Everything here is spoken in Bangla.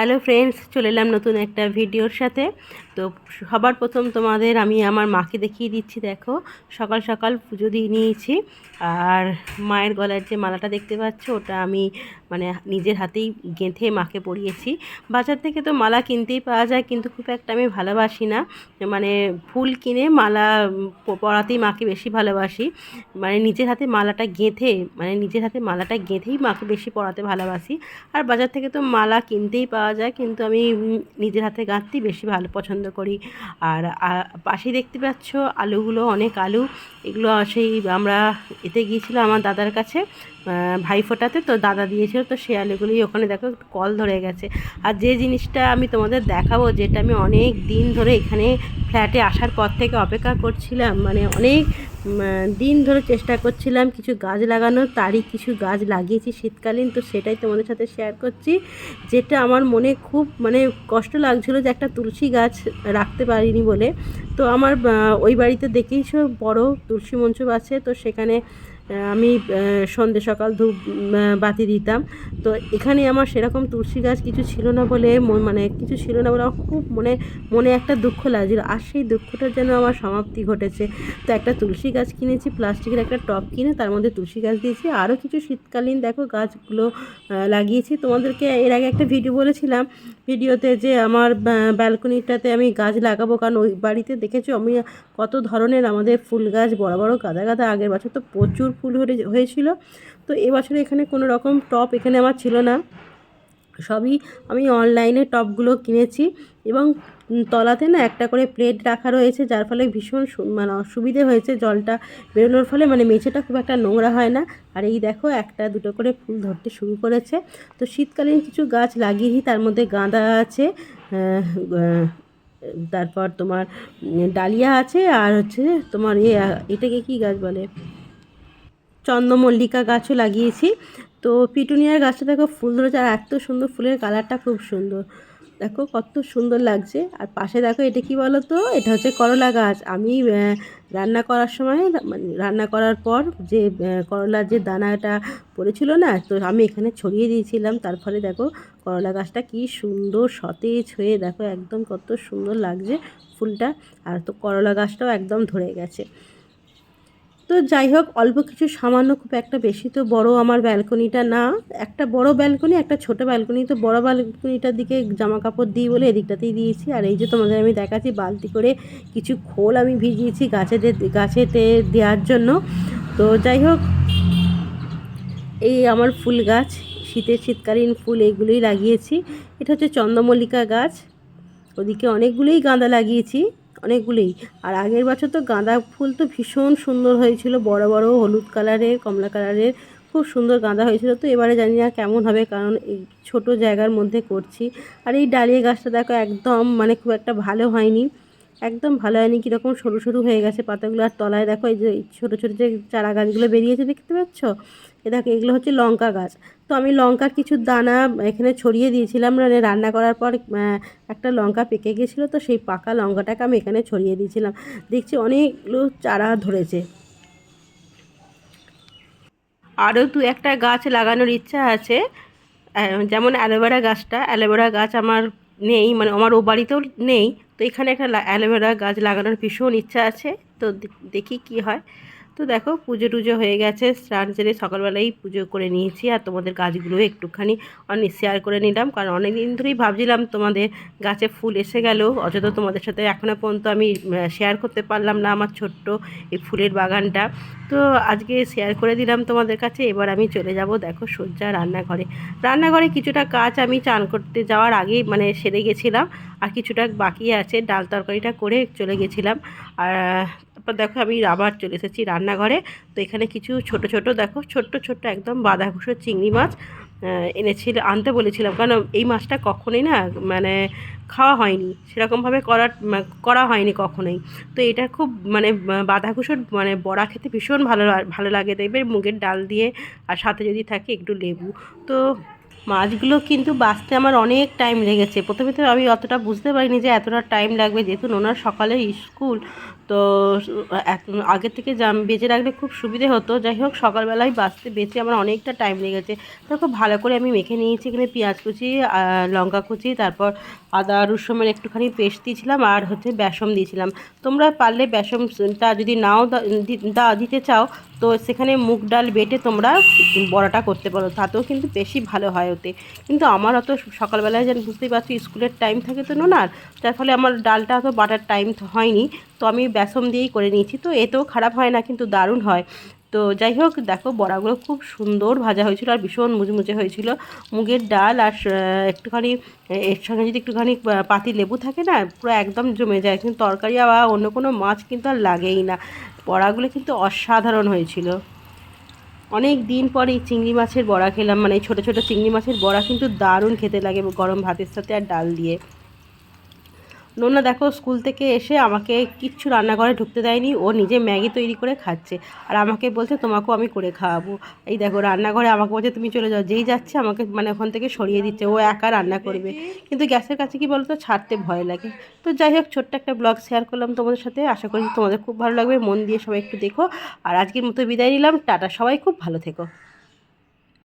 হ্যালো ফ্রেন্ডস চলে এলাম নতুন একটা ভিডিওর সাথে। তো সবার প্রথম তোমাদের আমি আমার মাকে দেখিয়ে দিচ্ছি, দেখো। সকাল সকাল পুজো দিয়ে নিয়েছি। আর মায়ের গলার যে মালাটা দেখতে পাচ্ছ, ওটা আমি মানে নিজের হাতেই গেঁথে মাকে পরিয়েছি। বাজার থেকে তো মালা কিনতেই পাওয়া যায়, কিন্তু খুব একটা আমি ভালোবাসি না। মানে ফুল কিনে মালা পরাতেই মাকে বেশি ভালোবাসি। মানে নিজের হাতে মালাটা গেঁথে মানে নিজের হাতে মালাটা গেঁথেই মাকে বেশি পরাতে ভালোবাসি। আর বাজার থেকে তো মালা কিনতেই পাওয়া যায় কিন্তু আমি নিজের হাতে গাঁথতেই বেশি ভালো পছন্দ করি। আর আ, পাশেই দেখতে পাচ্ছ আলুগুলো অনেক আলু। এগুলো সেই আমরা এতে গিয়েছিলাম আমার দাদার কাছে ভাইফোঁটাতে। তো দাদা দিয়েছিল তো সেই আলুগুলোই ওখানে দেখো কল ধরে গেছে। আর যে জিনিসটা আমি তোমাদের দেখাবো যেটা আমি অনেক দিন ধরে এখানে ফ্ল্যাটে আসার পর থেকে অপেক্ষা করছিলাম মানে অনেক দিন ধরে চেষ্টা করছিলাম কিছু গাছ লাগানোর, তারই কিছু গাছ লাগিয়েছি শীতকালীন, তো সেটাই তোমাদের সাথে শেয়ার করছি। যেটা আমার মনে খুব মানে কষ্ট লাগছিল যে একটা তুলসী গাছ রাখতে পারিনি বলে। তো আমার ওই বাড়িতে দেখেই সব বড় তুলসী মঞ্চ আছে, তো সেখানে আমি সন্ধে সকাল ধূপ বাতি দিতাম। তো এখানে আমার সেরকম তুলসী গাছ কিছু ছিল না বলে মানে কিছু ছিল না বলে আমার খুব মনে মনে একটা দুঃখ লাগছিল। আর সেই দুঃখটার যেন আমার সমাপ্তি ঘটেছে। তো একটা তুলসী গাছ কিনেছি, প্লাস্টিকের একটা টব কিনে তার মধ্যে তুলসী গাছ দিয়েছি। আরও কিছু শীতকালীন দেখো গাছগুলো লাগিয়েছি। তোমাদেরকে এর আগে একটা ভিডিও বলেছিলাম, ভিডিওতে যে আমার ব্যালকনিটাতে আমি গাছ লাগাবো। কারণ ওই বাড়িতে দেখেছ আমি কত ধরনের আমাদের ফুল গাছ, বড় বড় গাদা গাদা আগের বছর তো প্রচুর ফুল হয়ে হয়েছিল। তো এবছরে এখানে কোনো রকম টপ এখানে আমার ছিল না। সবই আমি অনলাইনে টপগুলো কিনেছি এবং তলাতে না একটা করে প্লেট রাখা রয়েছে, যার ফলে ভীষণ মানে অসুবিধে হয়েছে জলটা বেরোনোর ফলে। মানে মেঝেটা খুব একটা নোংরা হয় না। আর এই দেখো একটা দুটো করে ফুল ধরতে শুরু করেছে। তো শীতকালীন কিছু গাছ লাগিয়েছি তার মধ্যে গাঁদা আছে তারপর তোমার ডালিয়া আছে, আর হচ্ছে তোমার এ এটাকে কি গাছ বলে? চন্দ্রমল্লিকা গাছও লাগিয়েছি। তো পিটুনিয়ার গাছটা দেখো ফুল ধরেছে আর এত সুন্দর ফুলের কালারটা খুব সুন্দর। দেখো কত সুন্দর লাগছে। আর পাশে দেখো এটা কি বলো তো এটা হচ্ছে করলা গাছ। আমি রান্না করার সময় মানে রান্না করার পর যে করলার যে দানাটা পড়েছিল না, তো আমি এখানে ছড়িয়ে দিয়েছিলাম। তার ফলে দেখো করলা গাছটা কি সুন্দর সতেজ হয়ে দেখো একদম কত সুন্দর লাগছে ফুলটা। আর তো করলা গাছটাও একদম ধরে গেছে। তো যাই হোক, অল্প কিছু সামান্য খুব একটা বেশি তো বড় আমার ব্যালকনিটা না। একটা বড় ব্যালকনি একটা ছোট ব্যালকনি তো বড় ব্যালকনিটার দিকে জামা কাপড় দিই বলে এদিকটাতেই দিয়েছি। আর এই যে তোমাদের আমি দেখাচ্ছি, বালতি করে কিছু খোল আমি ভিজিয়েছি গাছেদের গাছেতে দেওয়ার জন্য। তো যাই হোক, এই আমার ফুল গাছ, শীতের শীতকালীন ফুল এইগুলোই লাগিয়েছি। এটা হচ্ছে চন্দ্রমল্লিকা গাছ, ওদিকে অনেকগুলোই গাঁদা লাগিয়েছি। অনেকগুলোই আর আগের বছর তো গাঁদা ফুল তো ভীষণ সুন্দর হয়েছিল। বড় বড় হলুদ কালারের, কমলা কালারের খুব সুন্দর গাঁদা হয়েছিল। তো এবারে জানি না কেমন হবে, কারণ এই ছোটো জায়গার মধ্যে করছি। আর এই ডালিয়া গাছটা দেখো একদম মানে খুব একটা ভালো হয়নি। একদম ভালো হয়নি, কীরকম সরু সরু হয়ে গেছে পাতাগুলো। আর তলায় দেখো এই যে ছোটো ছোটো যে চারা গাছগুলো বেরিয়েছে, দেখতে পাচ্ছ? এ দেখো, এগুলো হচ্ছে লঙ্কা গাছ। তো আমি লঙ্কার কিছু দানা এখানে ছড়িয়ে দিয়েছিলাম মানে রান্না করার পর একটা লঙ্কা পেকে গেছিল, তো সেই পাকা লঙ্কাটাকে আমি এখানে ছড়িয়ে দিয়েছিলাম। দেখছি অনেকগুলো চারা ধরেছে। আরও দু একটা গাছ লাগানোর ইচ্ছা আছে। যেমন অ্যালোভেরা গাছটা। অ্যালোভেরা গাছ আমার নেই মানে আমার ও বাড়িতেও নেই। তো এখানে একটা অ্যালোভেরা গাছ লাগানোর ভীষণ ইচ্ছা আছে। তো দেখি কি হয়। তো দেখো পুজো টুজো হয়ে গেছে, স্নান সেরে সকালবেলাই পুজো করে নিয়েছি আর তোমাদের গাছগুলো একটুখানি অনেক শেয়ার করে নিলাম। কারণ অনেক দিন ধরেই ভাবছিলাম তোমাদের গাছে ফুল এসে গেল, অযথা তোমাদের সাথে এখনও পর্যন্ত আমি শেয়ার করতে পারলাম না আমার ছোট্ট এই ফুলের বাগানটা। তো আজকে শেয়ার করে দিলাম তোমাদের কাছে, এবার আমি চলে যাব দেখো সজ্জা রান্নাঘরে। রান্নাঘরে কিছুটা কাজ আমি চান করতে যাওয়ার আগেই মানে সেরে গেছিলাম, আর কিছুটা বাকি আছে, ডাল তরকারিটা করে চলে গেছিলাম। আর তারপর দেখো আমি আবার চলে এসেছি রান্নাঘরে। তো এখানে কিছু ছোট ছোট, দেখো ছোট্ট ছোট্ট একদম বাঁধাঘুষো চিংড়ি মাছ এনেছিল, আনতে বলেছিলাম। কারণ এই মাছটা কখনোই না মানে খাওয়া হয়নি। সেরকমভাবে করা মা- করা হয়নি কখনোই। তো এটা খুব মানে বাঁধাঘুষোর মানে বড়া খেতে ভীষণ ভালো ভালো লাগে। দেখবে মুগের ডাল দিয়ে আর সাথে যদি থাকে একটু লেবু। তো মাছগুলো কিন্তু বাঁচতে আমার অনেক টাইম লেগেছে। প্রথমে তো আমি অতটা বুঝতে পারিনি যে এতটা টাইম লাগবে, যেহেতু ওনার সকালে স্কুল তো আগে থেকে জাম বেঁচে রাখলে খুব সুবিধে হতো। যাই হোক, সকালবেলায় বাঁচতে, বেঁচে আমার অনেকটা টাইম লেগেছে। তো খুব ভালো করে আমি মেখে নিয়েছি এখানে পেঁয়াজ কুচি লঙ্কা কুচি, তারপর আদা রসুনের একটুখানি পেস্ট দিয়েছিলাম আর হচ্ছে বেসম দিয়েছিলাম। তোমরা পারলে বেসমটা যদি নাও দা- দিতে চাও, তো সেখানে মুগ ডাল বেটে তোমরা বড়াটা করতে পারো। তাতেও কিন্তু বেশি ভালো হয়। ওতে কিন্তু আমার অত সকালবেলায় যেন বুঝতেই পারছি, স্কুলের টাইম থাকে তো নোনার, যার ফলে আমার ডালটা অত বাটার টাইম হয়নি। তো আমি বেসম দিয়েই করে নিয়েছি। তো এতেও খারাপ হয় না, কিন্তু দারুণ হয়। তো যাই হোক, দেখো বড়াগুলো খুব সুন্দর ভাজা হয়েছিল আর ভীষণ মুচমুচে হয়েছিল। মুগের ডাল আর একটুখানি এর সঙ্গে যদি একটুখানি পাতি লেবু থাকে না, পুরো একদম জমে যায়। কিন্তু তরকারি বা অন্য কোনো মাছ কিন্তু আর লাগেই না। বড়াগুলো কিন্তু অসাধারণ হয়েছিল। অনেক দিন পরে এই চিংড়ি মাছের বড়া খেলাম। মানে ছোট ছোট ছোটো চিংড়ি মাছের বড়া কিন্তু দারুণ খেতে লাগে গরম ভাতের সাথে আর ডাল দিয়ে। নোনা দেখো স্কুল থেকে এসে আমাকে কিচ্ছু রান্নাঘরে ঢুকতে দেয়নি, ও নিজে ম্যাগি তৈরি করে খাচ্ছে। আর আমাকে বলছে, তোমাকেও আমি করে খাওয়াবো। এই দেখো, রান্নাঘরে আমাকে বলছে, তুমি চলে যাও। যেই যাচ্ছে আমাকে মানে ওখান থেকে সরিয়ে দিচ্ছে, ও একা রান্না করবে। কিন্তু গ্যাসের কাছে কি বলতো, ছাড়তে ভয় লাগে। তো যাই হোক, ছোট্ট একটা ব্লগ শেয়ার করলাম তোমাদের সাথে। আশা করি তোমাদের খুব ভালো লাগবে। মন দিয়ে সবাই একটু দেখো। আর আজকের মতো বিদায় নিলাম। টাটা, সবাই খুব ভালো থেকো।